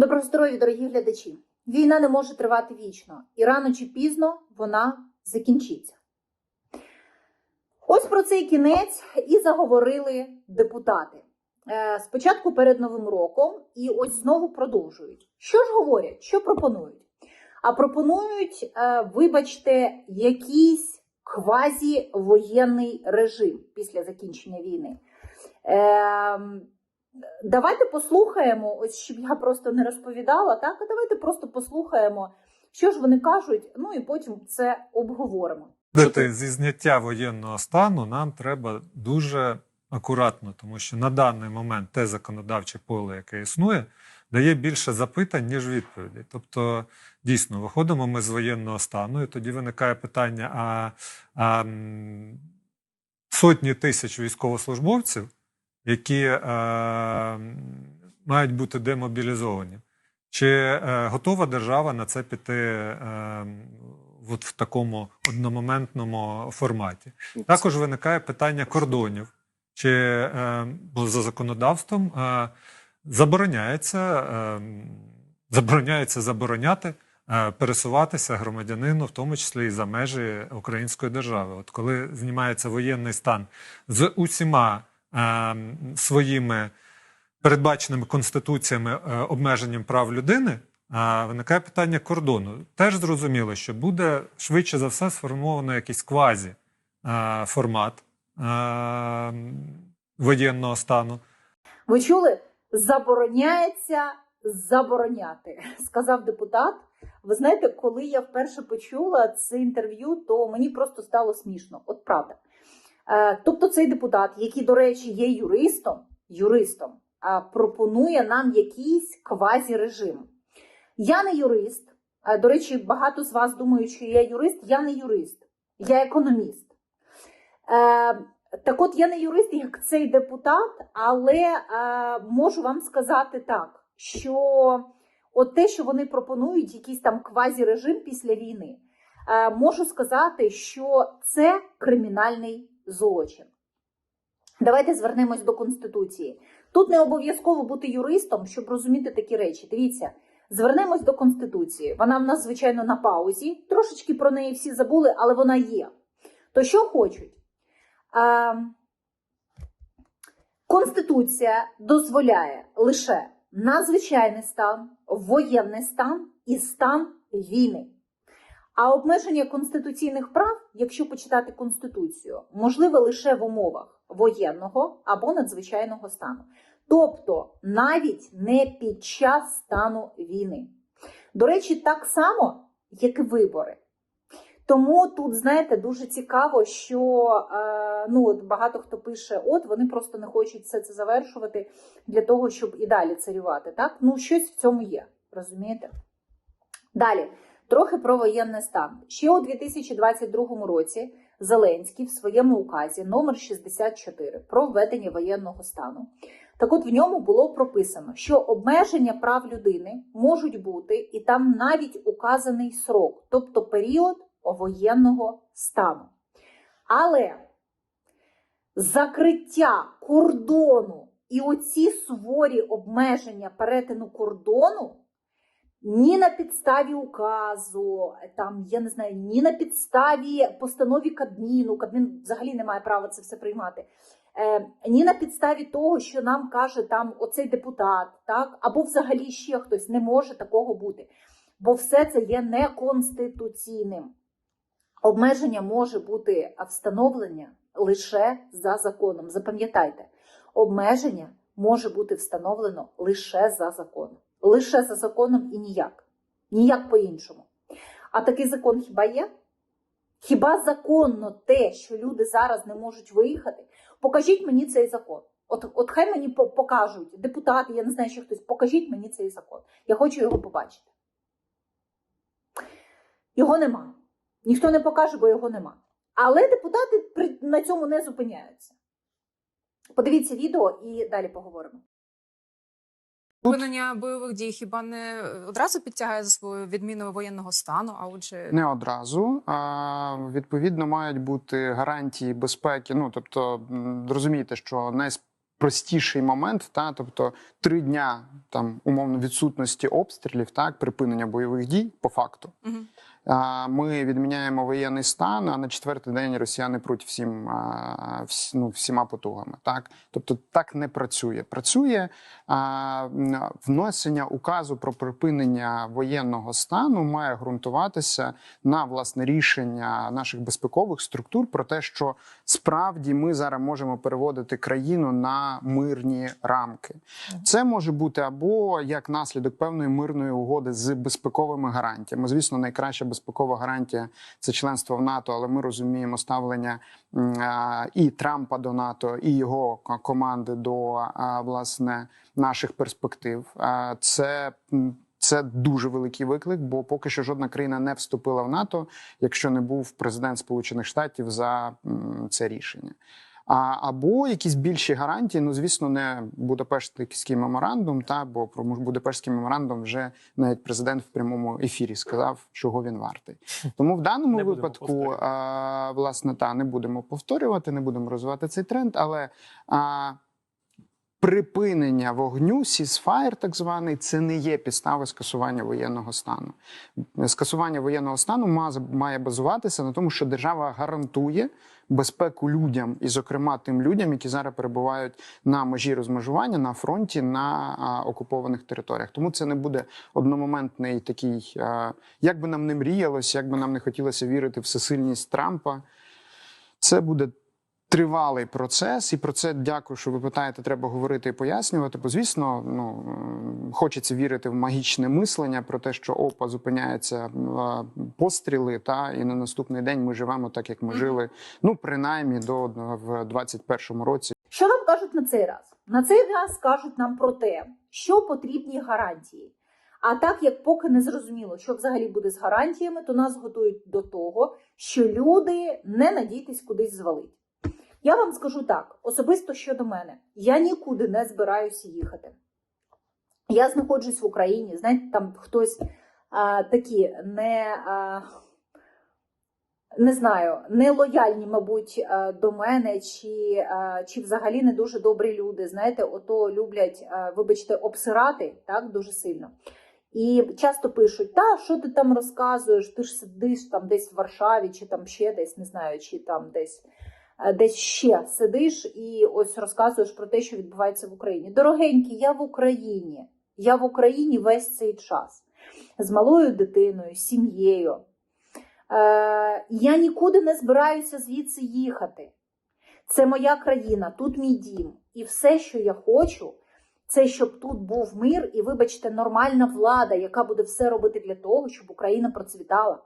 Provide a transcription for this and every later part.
Доброго здоров'я, дорогі глядачі! Війна не може тривати вічно, і рано чи пізно вона закінчиться. Ось про цей кінець і заговорили депутати. Е, Спочатку перед Новим роком, і ось знову продовжують. Що ж говорять, що пропонують? А пропонують, е, вибачте, якийсь квазівоєнний режим після закінчення війни. Давайте послухаємо, ось щоб я просто не розповідала, так? А давайте просто послухаємо, що ж вони кажуть, ну і потім це обговоримо. Зі зняття воєнного стану нам треба дуже акуратно, тому що на даний момент те законодавче поле, яке існує, дає більше запитань, ніж відповідей. Тобто, дійсно, виходимо ми з воєнного стану, і тоді виникає питання: а, а сотні тисяч військовослужбовців, які е, мають бути демобілізовані. Чи е, готова держава на це піти е, от в такому одномоментному форматі? Також виникає питання кордонів. Чи е, бо за законодавством е, забороняється, е, забороняється забороняти е, пересуватися громадянину, в тому числі і за межі української держави. От коли знімається воєнний стан з усіма своїми передбаченими конституціями е, обмеженням прав людини, а виникає питання кордону. Теж зрозуміло, що буде швидше за все сформовано якийсь квазі е, формат е, воєнного стану. Ви чули? Забороняється забороняти, сказав депутат. Ви знаєте, коли я вперше почула це інтерв'ю, то мені просто стало смішно. От правда. Е, Тобто, цей депутат, який, до речі, є юристом, юристом, пропонує нам якийсь квазірежим. Я не юрист. Е, До речі, багато з вас думають, що я юрист. Я не юрист, я економіст. Е, так от я не юрист, як цей депутат, але е, можу вам сказати так, що от те, що вони пропонують, якийсь там квазірежим після війни, е, можу сказати, що це кримінальний злочин. Давайте звернемось до Конституції. Тут не обов'язково бути юристом, щоб розуміти такі речі. Дивіться, звернемось до Конституції. Вона в нас, звичайно, на паузі. Трошечки про неї всі забули, але вона є. То що хочуть? Конституція дозволяє лише надзвичайний стан, воєнний стан і стан війни. А обмеження конституційних прав, якщо почитати Конституцію, можливе лише в умовах воєнного або надзвичайного стану. Тобто навіть не під час стану війни. До речі, так само, як і вибори. Тому тут, знаєте, дуже цікаво, що е, ну, от багато хто пише, от вони просто не хочуть все це завершувати для того, щоб і далі царювати. Так? Ну, щось в цьому є, розумієте? Далі, трохи про воєнний стан. Ще у 2022 році Зеленський в своєму указі номер 64 про введення воєнного стану. Так от в ньому було прописано, що обмеження прав людини можуть бути, і там навіть указаний срок, тобто період воєнного стану. Але закриття кордону і оці суворі обмеження перетину кордону ні на підставі указу, там, я не знаю, ні на підставі постанові Кабміну, Кабмін взагалі не має права це все приймати. Е, ні на підставі того, що нам каже там оцей депутат, так, або взагалі ще хтось не може такого бути. Бо все це є неконституційним. Обмеження може бути встановлення лише за законом. Запам'ятайте, обмеження може бути встановлено лише за законом. Лише за законом і ніяк. Ніяк по-іншому. А такий закон хіба є? Хіба законно те, що люди зараз не можуть виїхати? Покажіть мені цей закон. От, от хай мені покажуть депутати, я не знаю, що хтось, покажіть мені цей закон. Я хочу його побачити. Його нема. Ніхто не покаже, бо його нема. Але депутати на цьому не зупиняються. Подивіться відео і далі поговоримо. Припинення бойових дій хіба не одразу підтягає за свою відміну воєнного стану, а отже, Не одразу. А, відповідно, мають бути гарантії безпеки. Ну тобто, розумієте, що найпростіший момент, та тобто три дня там умовно відсутності обстрілів, так припинення бойових дій по факту. Мгм. Ми відміняємо воєнний стан, а на четвертий день росіяни пруть всім ну, всіма потугами. Так, тобто так не працює. Працює внесення указу про припинення воєнного стану має ґрунтуватися на власне рішення наших безпекових структур про те, що справді ми зараз можемо переводити країну на мирні рамки. Це може бути або як наслідок певної мирної угоди з безпековими гарантіями. Звісно, найкраща безпекова гарантія це членство в НАТО, але ми розуміємо ставлення і Трампа до НАТО, і його команди до власне наших перспектив. Це це дуже великий виклик, бо поки що жодна країна не вступила в НАТО, якщо не був президент Сполучених Штатів за це рішення. А, або якісь більші гарантії, ну звісно, не Будапештський меморандум, та бо про Будапештський меморандум вже навіть президент в прямому ефірі сказав, чого він вартий. Тому в даному Не випадку, а, власне, та не будемо повторювати, не будемо розвивати цей тренд, але а, припинення вогню, сісфаєр, так званий, це не є підстави скасування воєнного стану. Скасування воєнного стану ма- має базуватися на тому, що держава гарантує безпеку людям, і, зокрема, тим людям, які зараз перебувають на межі розмежування на фронті на окупованих територіях. Тому це не буде одномоментний такий, як би нам не мріялось, як би нам не хотілося вірити в всесильність Трампа. Це буде тривалий процес, і про це дякую, що ви питаєте. Треба говорити і пояснювати. Бо звісно, ну хочеться вірити в магічне мислення про те, що опа а, постріли, та і на наступний день ми живемо так, як ми жили. Ну принаймні до в 21-му році. Що нам кажуть на цей раз? На цей раз кажуть нам про те, що потрібні гарантії. А так як поки не зрозуміло, що взагалі буде з гарантіями, то нас готують до того, що люди не надійтесь кудись звалить. Я вам скажу так: особисто щодо мене, я нікуди не збираюся їхати. Я знаходжусь в Україні, знаєте, там хтось а, такі не. А, не знаю, не лояльні, мабуть, до мене, чи, чи взагалі не дуже добрі люди. Знаєте, ото люблять, вибачте, обсирати так дуже сильно. І часто пишуть: та що ти там розказуєш? Ти ж сидиш там десь в Варшаві, чи там ще десь, не знаю, чи там десь. Е, Десь ще сидиш і ось розказуєш про те, що відбувається в Україні. Дорогенькі, я в Україні. Я в Україні весь цей час з малою дитиною, сім'єю. Е, я нікуди не збираюся звідси їхати. Це моя країна, тут мій дім. І все, що я хочу, це щоб тут був мир і, вибачте, нормальна влада, яка буде все робити для того, щоб Україна процвітала.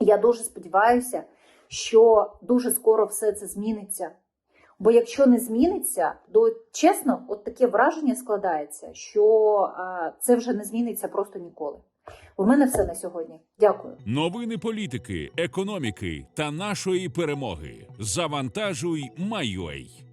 Я дуже сподіваюся, що дуже скоро все це зміниться. Бо якщо не зміниться, то чесно, от таке враження складається, що це вже не зміниться просто ніколи. У мене все на сьогодні. Дякую. Новини політики, економіки та нашої перемоги. Завантажуй, майой.